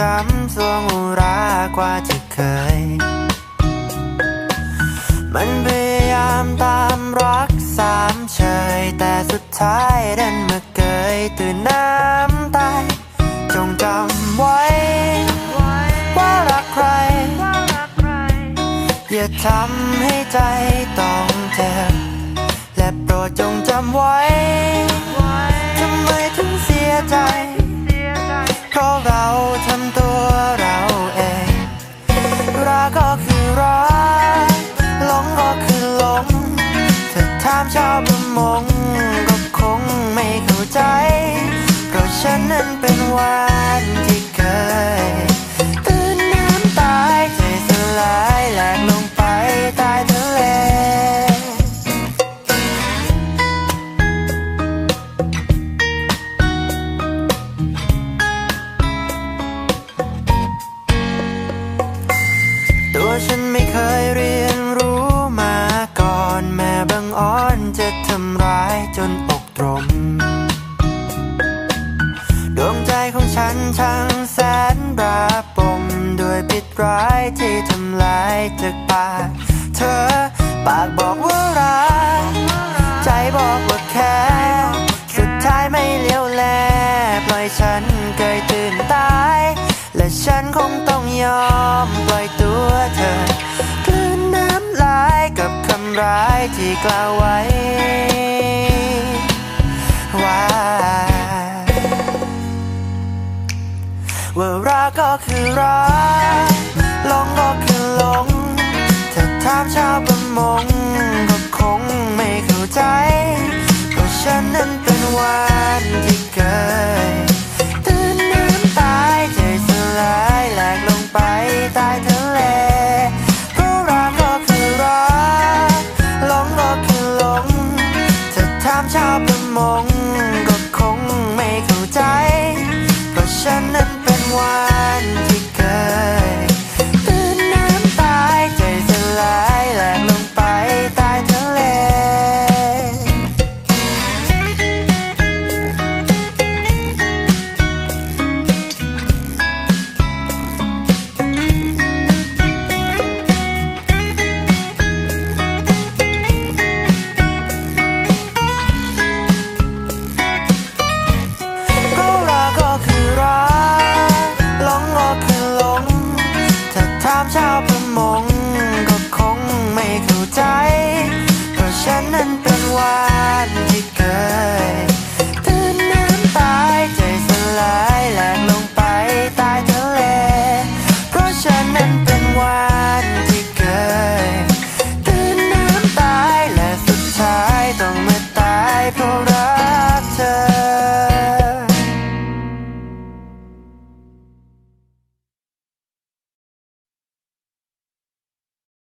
ช้ำสวงอุรากว่าที่เคย มันพยายามตามรักสามเชยแต่สุดท้ายดันมาเกยตื่นน้ำตายจงจำไว้ ว่ารักใคร อย่าทำให้ใจต้องเจ็บและโปรดจงจำไว้ มงก็คงไม่เข้าใจ เพราะฉันนั้นเป็นวานที่ รม ดวงใจของฉันช่างแสนระปมด้วยปิดร้ายที่ทำลายจากปากเธอ ปากบอกว่ารักใจบอกว่าแค่สุดท้ายไม่เลี้ยวแลปล่อยฉันเกยตื่นตาย และฉันคงต้องยอมปล่อยตัวเธอ กลืนน้ำลายกับคำร้ายที่กล่าวไว้ ก็คือรักหลงก็คือหลงถ้าถามชาวประมงก็คงไม่เข้าใจเพราะฉันนั้นเป็นวานที่เคยตื่นน้ำตายใจสลายแหลกลงไปใต้ทะเลเพราะรักก็คือรักหลงก็คือหลงถ้าถามชาวประมง one. ใจ เพราะฉันนั้นเป็นวาน